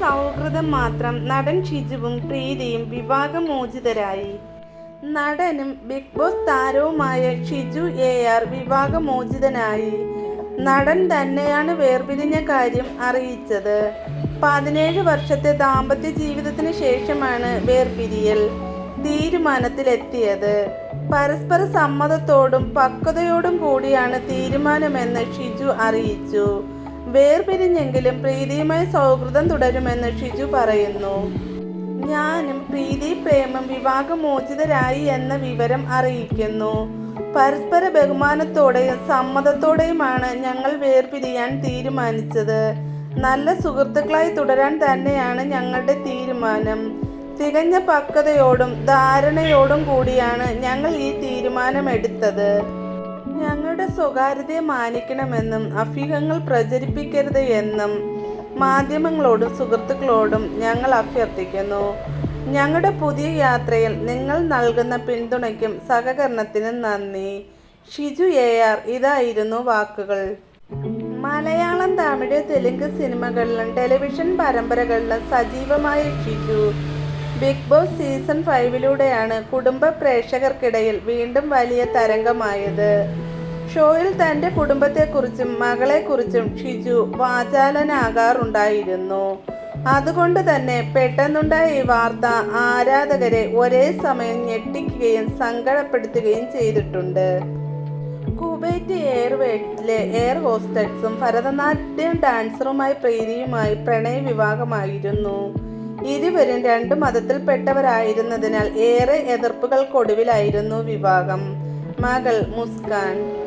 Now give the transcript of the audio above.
മാസം മാത്രം നടൻ ഷിജുവും പ്രീതിയും വിവാഹമോചിതരായി. നടനും ബിഗ് ബോസ് താരവുമായ ഷിജു എ ആർ വിവാഹമോചിതനായി. നടൻ തന്നെയാണ് വേർപിരിഞ്ഞ കാര്യം അറിയിച്ചത്. പതിനേഴ് വർഷത്തെ ദാമ്പത്യ ജീവിതത്തിന് ശേഷമാണ് വേർപിരിയൽ തീരുമാനത്തിലെത്തിയത്. പരസ്പര സമ്മതത്തോടും പക്വതയോടും കൂടിയാണ് തീരുമാനമെന്ന് ഷിജു അറിയിച്ചു. വേർപിരിഞ്ഞെങ്കിലും പ്രീതിയുമായി സൗഹൃദം തുടരുമെന്ന് ഷിജു പറയുന്നു. ഞാനും പ്രീതി പ്രേമം വിവാഹമോചിതരായി എന്ന വിവരം അറിയിക്കുന്നു. പരസ്പര ബഹുമാനത്തോടെയും സമ്മതത്തോടെയുമാണ് ഞങ്ങൾ വേർപിരിയാൻ തീരുമാനിച്ചത്. നല്ല സുഹൃത്തുക്കളായി തുടരാൻ തന്നെയാണ് ഞങ്ങളുടെ തീരുമാനം. തികഞ്ഞ പക്വതയോടും ധാരണയോടും കൂടിയാണ് ഞങ്ങൾ ഈ തീരുമാനമെടുത്തത്. ഞങ്ങളുടെ സ്വകാര്യതയെ മാനിക്കണമെന്നും അഭ്യൂഹങ്ങൾ പ്രചരിപ്പിക്കരുത് എന്നും മാധ്യമങ്ങളോടും സുഹൃത്തുക്കളോടും ഞങ്ങൾ അഭ്യർത്ഥിക്കുന്നു. ഞങ്ങളുടെ പുതിയ യാത്രയിൽ നിങ്ങൾ നൽകുന്ന പിന്തുണയ്ക്കും സഹകരണത്തിനും നന്ദി. ഷിജു എ ആർ ഇതായിരുന്നു വാക്കുകൾ. മലയാളം തമിഴ് തെലുങ്ക് സിനിമകളിലും ടെലിവിഷൻ പരമ്പരകളിലും സജീവമായ ഷിജു. ബിഗ് ബോസ് സീസൺ ഫൈവിലൂടെയാണ് കുടുംബ പ്രേക്ഷകർക്കിടയിൽ വീണ്ടും വലിയ തരംഗമായത്. ഷോയിൽ തന്റെ കുടുംബത്തെക്കുറിച്ചും മകളെക്കുറിച്ചും ഷിജു വാചാലനാകാറുണ്ടായിരുന്നു. അതുകൊണ്ട് തന്നെ പെട്ടെന്നുണ്ടായ ഈ വാർത്ത ആരാധകരെ ഒരേ സമയം ഞെട്ടിക്കുകയും സങ്കടപ്പെടുത്തുകയും ചെയ്തിട്ടുണ്ട്. കുവൈറ്റ് എയർവേസിലെ എയർ ഹോസ്റ്റക്സും ഭരതനാട്യം ഡാൻസറുമായി പ്രീതിയുമായി പ്രണയ വിവാഹമായിരുന്നു ഇരുവരും രണ്ട് മതത്തിൽപ്പെട്ടവരായിരുന്നതിനാൽ ഏറെ എതിർപ്പുകൾക്കൊടുവിലായിരുന്നു വിവാഹം. മകൾ മുസ്കാൻ